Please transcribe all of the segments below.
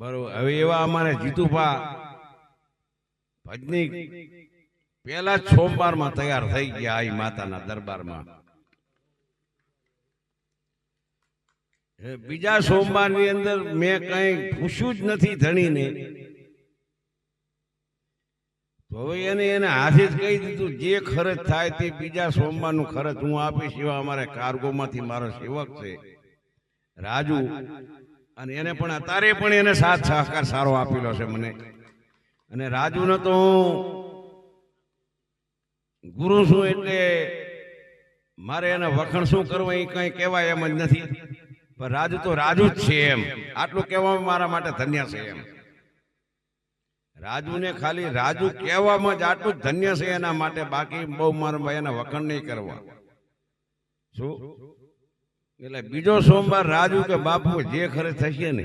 બરોબર. હવે એવા અમારે જીતુભા ભજની પેલા જ સોમવારમાં તૈયાર થઈ ગયા આઈ માતાના દરબારમાં. બીજા સોમવારની અંદર મેં કઈ પૂછ્યું જ નથી ધણીને. તો હવે એને એને હાથે જ કહી દીધું જે ખર્ચ થાય તે બીજા સોમવારનું ખર્ચ હું આપીશ. એવા અમારે કાર્ગોમાંથી મારો સેવક છે. રાજુ. અને એને પણ અત્યારે પણ એને સાથ સહકાર સારો આપેલો છે મને. અને રાજુને તો હું ગુરુ છું એટલે મારે એને વખણ શું કરવું એ કઈ કહેવાય એમ જ નથી. પણ રાજુ તો રાજુ જ છે એમ. આટલું કહેવામાં મારા માટે ધન્ય છે એમ. રાજુને ખાલી રાજુ કહેવામાં જ આટલું જ ધન્ય છે એના માટે બાકી બહુ મારા ભાઈ એના વખણ નહીં કરવા. શું? એટલે બીજો સોમવાર રાજુ કે બાપુ જે ખરે થશે ને,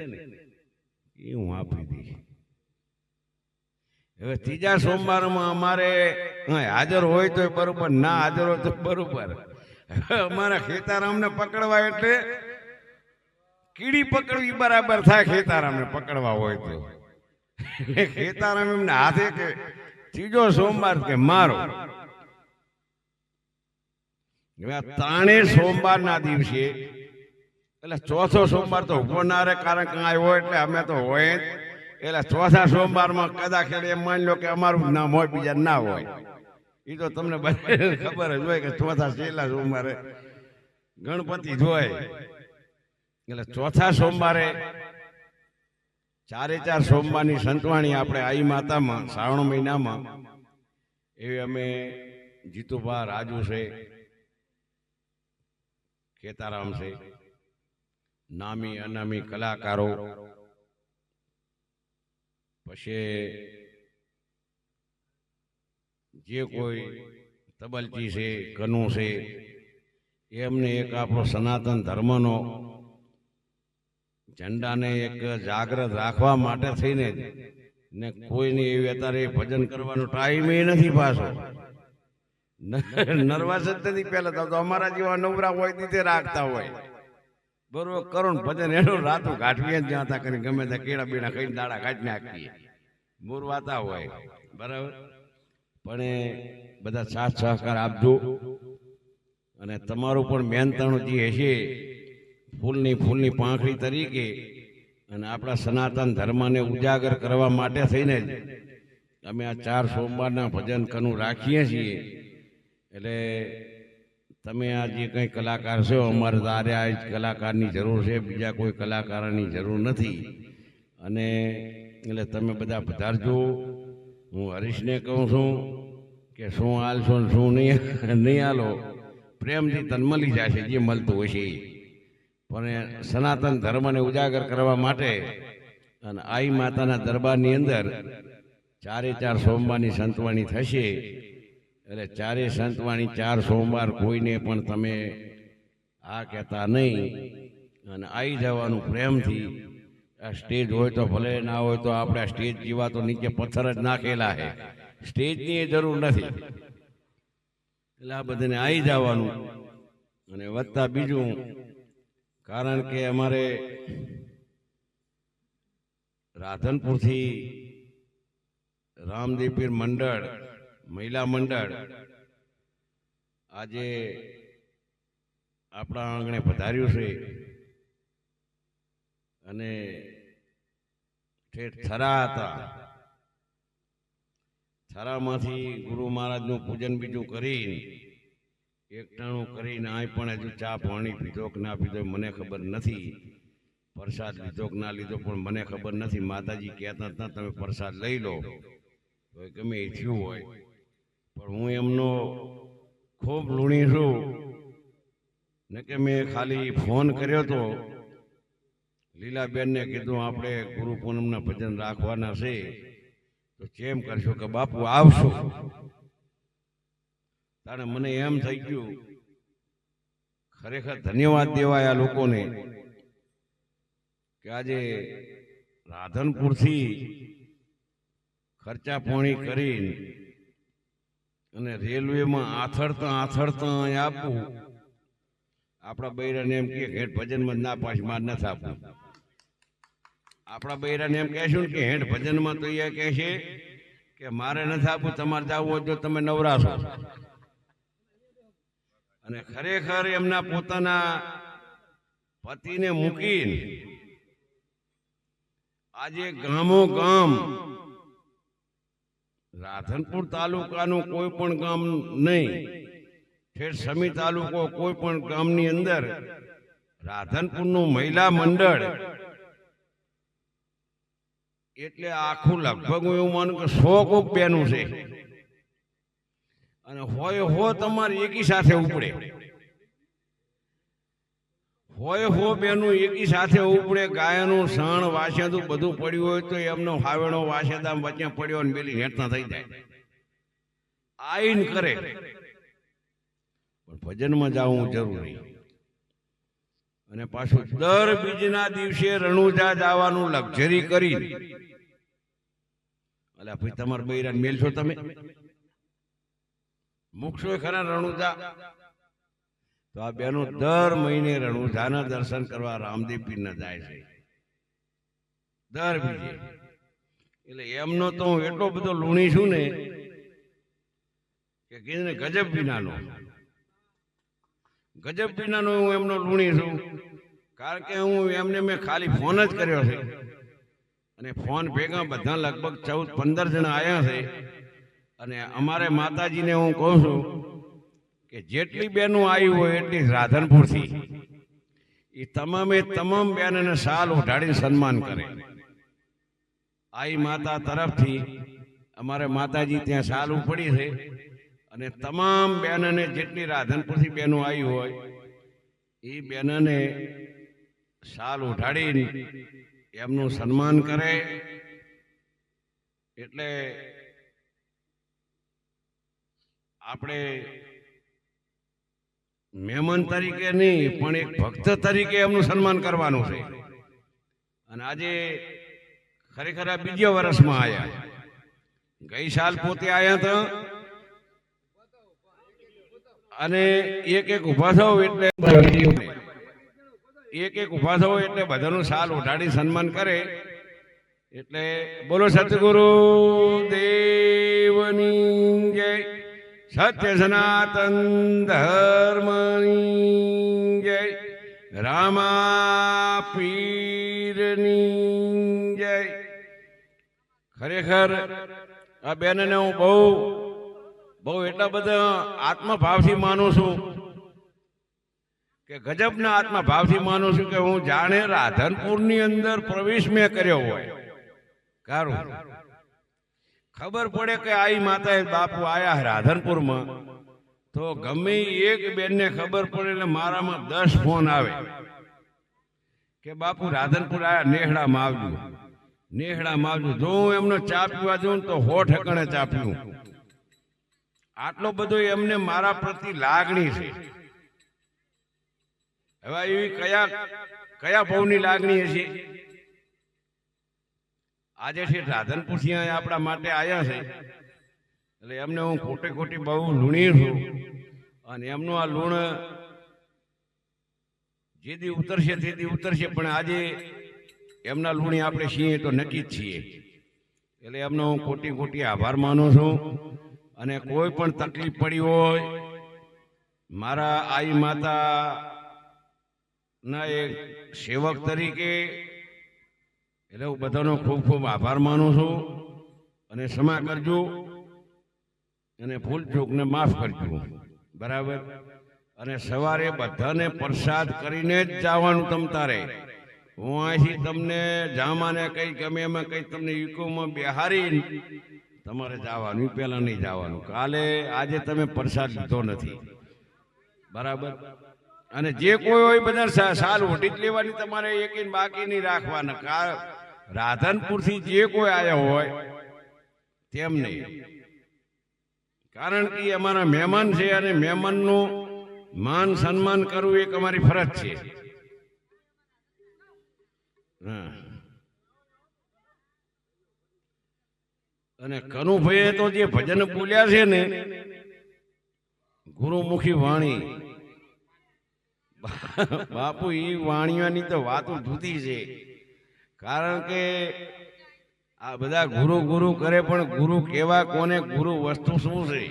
એ હું આપી દઈશ. હવે ત્રીજા સોમવારમાં અમારે હાજર હોય તો બરોબર, ના હાજર હોય તો બરોબર. અમારા ખેતારામને પકડવા એટલે કીડી પકડવી બરાબર થાય ખેતારામને પકડવા હોય તો. ખેતારામ એમને હાથે કે ત્રીજો સોમવાર કે મારો. ત્રણે સોમવારના દિવસે એટલે ચોથો સોમવાર તો ઊભો ના રહે કારણ કે આવ્યો એટલે અમે તો હોય એટલે ચોથા સોમવારમાં કદાચ એમ માની લો કે અમારું નામ હોય બીજા ના હોય. એ તો તમને બધાને ખબર જ હોય કે ચોથા છેલ્લા સોમવારે ગણપતિ જોય એટલે ચોથા સોમવારે ચારે ચાર સોમવારની સંતવાણી આપણે આઈ માતામાં, શ્રાવણ મહિનામાં. એવી અમે જીતુભા, રાજુ છે, ખેતારામ છે. નામી અનામી કલાકારો. પછી જે કોઈ તબલચી છે કનુ છે એમને એક આપણો સનાતન ધર્મનો ઝંડાને એક જાગ્રત રાખવા માટે થઈને ને કોઈની એવી અત્યારે ભજન કરવાનો ટાઈમ એ નથી પાછો. નર્વસ જ નથી પહેલા તો અમારા જેવા નવરા હોય તે રાખતા હોય. બરોબર, કરુણ ભજન એનું રાતું કાઢવીએ જ જ્યાં તા કરી ગમે ત્યાં કેળા બીડા ખાઈને દાડા કાઢી નાખીએ મોરવાતા હોય, બરાબર? પણ એ બધા સાથ સહકાર આપજો. અને તમારું પણ મહેનતાણું જે હશે, ફૂલની ફૂલની પાંખડી તરીકે અને આપણા સનાતન ધર્મને ઉજાગર કરવા માટે થઈને જ અમે આ ચાર સોમવારના ભજન કનું રાખીએ છીએ. એટલે તમે આ જે કંઈ કલાકાર છો, અમારે તારે આ જ કલાકારની જરૂર છે, બીજા કોઈ કલાકારની જરૂર નથી. અને એટલે તમે બધા પધારજો. હું હરીશને કહું છું કે શું હાલશો ને શું નહીં નહીં હાલો. પ્રેમથી તન મળી જશે, જે મળતું હશે. એ પણ સનાતન ધર્મને ઉજાગર કરવા માટે અને આઈ માતાના દરબારની અંદર ચારે ચાર સોમવારની સંતવાણી થશે. એટલે ચારે સંતવાણી ચાર સોમવાર કોઈને પણ તમે આ કહેતા નહીં. અને આવી જવાનું પ્રેમથી. આ સ્ટેજ હોય તો ભલે ના હોય તો આપણે સ્ટેજ જેવા તો નીચે પથ્થર જ નાખેલા છે. સ્ટેજની એ જરૂર નથી. એટલે આ બધાને આવી જવાનું. અને વધતા બીજું, કારણ કે અમારે રાધનપુરથી રામદેવપીર મંડળ મહિલા મંડળ આજે આપણા આંગણે પધાર્યું છે અને ઠેઠ થરા હતા. થરામાંથી ગુરુ મહારાજનું પૂજન બીજું કરીને એકટાણું કરીને આ પણ હજુ ચા પાણી પીધો કે ના પીધો મને ખબર નથી. પ્રસાદ લીધો કે ના લીધો પણ મને ખબર નથી. માતાજી કહેતા હતા, તમે પ્રસાદ લઈ લો. ગમે એ થયું હોય. પણ હું એમનો ખૂબ ઋણી છું. ને કે મેં ખાલી ફોન કર્યો તો લીલાબેનને કીધું, આપણે ગુરુ પૂનમના ભજન રાખવાના છે, તો કેમ કરશો કે બાપુ આવશો? તાણે મને એમ થઈ ગયું, ખરેખર ધન્યવાદ દેવાય આ લોકોને કે આજે રાધનપુરથી ખર્ચા પાણી કરીને અને રેલવેમાં આથડતા આથડતા આપવું આપણા બૈરાને એમ કે હેઠ ભજનમાં ના પાછી માર નથી આપવું. આપણા બૈરાને એમ કહેશું કે હેઠ ભજનમાં તો એ કહે છે કે મારે નથી આપવું, તમારે જવું હોય જો તમે નવરાશો. અને ખરેખર એમના પોતાના પતિને મૂકીને આજે ગામો ગામ રાધનપુર તાલુકાનું કોઈ પણ ગામ નહીં. ઠેઠ સમી તાલુકો કોઈ પણ ગામની અંદર રાધનપુરનું મહિલા મંડળ. એટલે આખું લગભગ એવું માનું કે સો કોક બેનું છે. અને હોય હો તમારે એકી સાથે ઉપડે. હોય હો બેનું, એકી સાથે ઉપડે, ગાયનું સણ વાસેદું બધું પડ્યું હોય તો એમનો હાવેણો વાસેદામ વચ્ચે પડ્યો ને બેલી હેઠતા થઈ જાય. આઈન કરે. પણ ભજનમાં જવું જરૂરી. અને પાછું દર બીજના દિવસે રણુજા જવાનું લક્ઝરી કરી. અલ્યા ભાઈ, તમારા બૈરાને મેલશો તમે? મૂકશો ખરા રણુજા? તો આ બેનો દર મહિને રણુજાના દર્શન કરવા રામદેવ પીરના જાય છે. દર બીજે એટલે એમનો તો હું એટલો બધો લૂણી છું ને કે કીધું ને ગજબ વિનાનો ગજબ વિનાનો હું એમનો લૂણી છું. કારણ કે હું એમને મેં ખાલી ફોન જ કર્યો છે. અને ફોન ભેગા બધા લગભગ ચૌદ પંદર જણા આવ્યા છે. અને અમારે માતાજીને હું કહું છું કે જેટલી બેનો આવી હોય એટલી રાધનપુરથી. એ તમામે તમામ બેનને સાલ ઉઠાડીને સન્માન કરે. આઈ માતા તરફથી અમારે માતાજી ત્યાં સાલ ઉપડી છે અને તમામ બેનને જેટલી રાધનપુરથી બેનો આવી હોય એ બેનને સાલ ઉઠાડીને એમનું સન્માન કરે. એટલે આપણે મહેમાન તરીકે નહીં, પણ એક ભક્ત તરીકે એમનું સન્માન કરવાનું છે. અને આજે ખરેખર આ બીજા વર્ષમાં આવ્યા ગઈ સાલ પોતે આવ્યા તો અને એક એક ઊભા એટલે એક એક ઊભા એટલે બધાનું સાલ ઉઠાડી સન્માન કરે. એટલે બોલો સતગુરુ દેવની જય. સત્ય સનાતન ધર્મની જય રામા પીરની જય ખરેખર આ બેનને હું બહુ બહુ એટલા બધા આત્મભાવથી માનું છું કે ગજબના આત્મભાવથી માનું છું કે હું જાણે રાધનપુરની અંદર પ્રવેશ મેં કર્યો હોય. કારું? ખબર પડે કે આઈ માતા બાપુ આયા રાધનપુરમાં. તો ગમે એક બેનને ખબર પડે એટલે મારામાં દસ ફોન આવે. કે બાપુ રાધનપુર આયા નેહડામાં આવજો નેહડામાં આવજો જો હું એમનો ચા પીવા જઉં તો હો ઠકણે ચા પીવું આટલો બધો એમને મારા પ્રતિ લાગણી છે. હવે એવી કયા કયા ભાવની લાગણી હશે? આજે છે રાધનપુરથી અહીંયા આપણા માટે આવ્યા છે. એટલે એમને હું ખોટે ખોટી બહુ લૂણી છું. અને એમનું આ લૂણ જે દી ઉતરશે તે દી ઉતરશે, પણ આજે એમના લૂણી આપણે છીએ તો નક્કી જ છીએ. એટલે એમનો હું ખોટી ખોટી આભાર માનું છું. અને કોઈ પણ તકલીફ પડી હોય, મારા આઈ માતા ના એક સેવક તરીકે એટલે હું બધાનો ખૂબ ખૂબ આભાર માનું છું. અને ક્ષમા કરજો અને ભૂલ ચૂકને માફ કરજો. બરાબર? અને સવારે બધાને પ્રસાદ કરીને જ જવાનું તમ તારે. હું અહીંથી તમને જામાને કઈ ગમે એમાં કઈ તમને યુકોમાં બિહારી તમારે જવાનું પહેલાં નહીં જવાનું. કાલે, આજે તમે પ્રસાદ લીધો નથી. બરાબર? અને જે કોઈ હોય બધા સાલ ઓઢી જ લેવાની તમારે, એક બાકી નહીં રાખવાના. કા- રાધનપુરથી જે કોઈ આવ્યા હોય, તેમ નહીં. કારણ કે અમારા મહેમાન છે અને મહેમાનનું માન સન્માન કરવું એક અમારી ફરજ છે. અને કનુભાઈએ તો જે ભજન બોલ્યા છે ને, ગુરુમુખી વાણી. બાપુ એ વાણીઓની તો વાતો જુદી છે. કારણ કે આ બધા ગુરુ ગુરુ કરે પણ ગુરુ કેવા કોને ગુરુ વસ્તુ શું છે?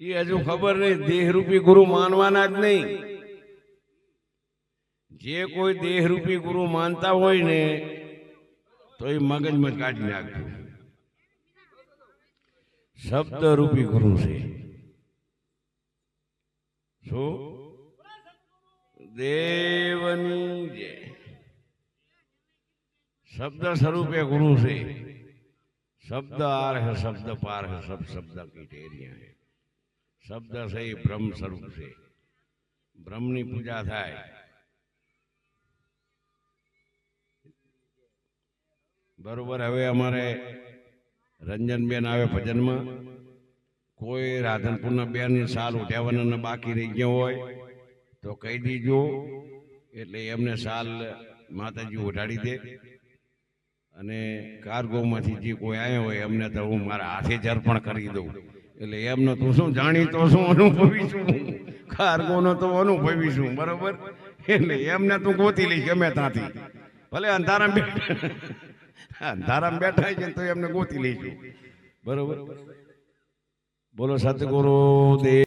એ હજુ ખબર નહીં દેહરૂપી ગુરુ માનવાના જ નહીં. જે કોઈ દેહરૂપી ગુરુ માનતા હોય ને તો એ મગજમાં કાઢી નાખજો. શબ્દરૂપી ગુરુ છે. શું? દેવની જય. શબ્દ સ્વરૂપે ગુરુ છે. શબ્દ આર હે શબ્દ પાર સબ શબ્દ કી ટેરિયા હે. શબ્દ છે એ બ્રહ્મ સ્વરૂપ છે. બ્રહ્મની પૂજા થાય. બરોબર, હવે અમારે રંજનબેન આવે ભજનમાં. કોઈ રાધનપુરના બેન સાલ ઉઠાવવાના બાકી રહી ગયો હોય, તો કહી દીજો. એટલે એમને સાલ માતાજી ઉઠાડી દે. અને કારગોમાંથી જે કોઈ આવ્યો હોય એમને તો હું મારા હાથે જ અર્પણ કરી દઉં. એટલે એમનો તું શું જાણી તો શું અનુભવી છું કારગોનો તો અનુભવી છું બરોબર? એટલે એમને તું ગોતી લઈશ ગમે ત્યાંથી. ભલે અંધારામ બેઠા અંધારામ બેઠા છે તો એમને ગોતી લઈશું. બરોબર? બોલો સતગુરુ દેવ